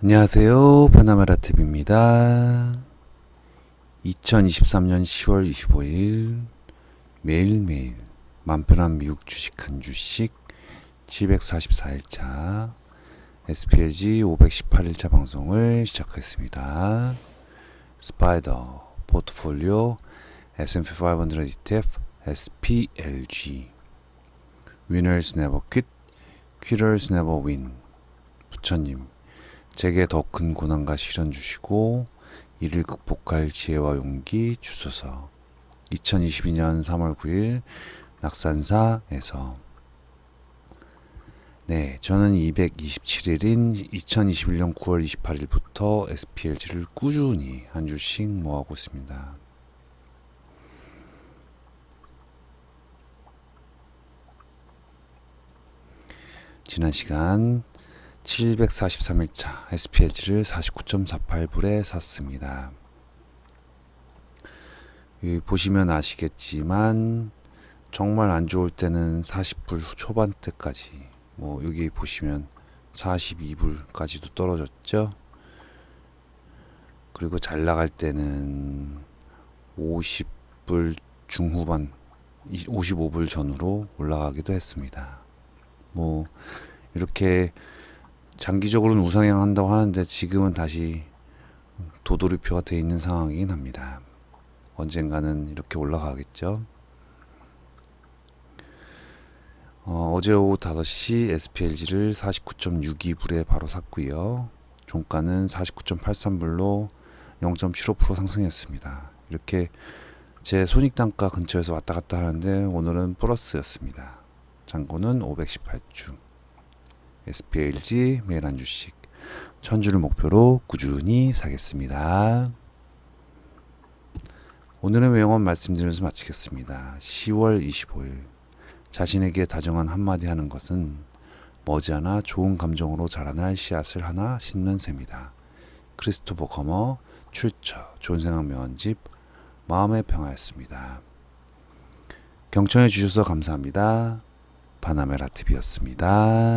안녕하세요. 바나마라 TV입니다. 2023년 10월 25일 매일매일 맘 편한 미국 주식 한 주씩 744일차 SPLG 518일차 방송을 시작하겠습니다. 스파이더 포트폴리오 S&P 500 ETF SPLG Winners never quit, quitters never win 부처님 제게 더 큰 고난과 시련 주시고 이를 극복할 지혜와 용기 주소서. 2022년 3월 9일 낙산사에서 네, 저는 227일인 2021년 9월 28일부터 SPLG를 꾸준히 한 주씩 모아고 있습니다. 지난 시간 743일차 SPLG를 49.48불에 샀습니다. 보시면 아시겠지만 정말 안 좋을 때는 40불 초반대까지 뭐 여기 보시면 42불까지도 떨어졌죠. 그리고 잘 나갈 때는 50불 중후반 55불 전후로 올라가기도 했습니다. 뭐 이렇게 장기적으로는 우상향 한다고 하는데 지금은 다시 도돌이표가 돼 있는 상황이긴 합니다. 언젠가는 이렇게 올라가겠죠. 어, 어제 오후 5시 SPLG를 49.62불에 바로 샀고요. 종가는 49.83불로 0.75% 상승했습니다. 이렇게 제 손익 단가 근처에서 왔다 갔다 하는데 오늘은 플러스였습니다. 잔고는 518주. SPLG 매일 한 주씩 천주를 목표로 꾸준히 사겠습니다. 오늘의 명언 말씀드리면서 마치겠습니다. 10월 25일 자신에게 다정한 한마디 하는 것은 머지않아 좋은 감정으로 자라날 씨앗을 하나 심는 셈이다. 크리스토퍼 커머 출처 생각 명언집 마음의 평화였습니다. 경청해 주셔서 감사합니다. 바나메라 TV였습니다.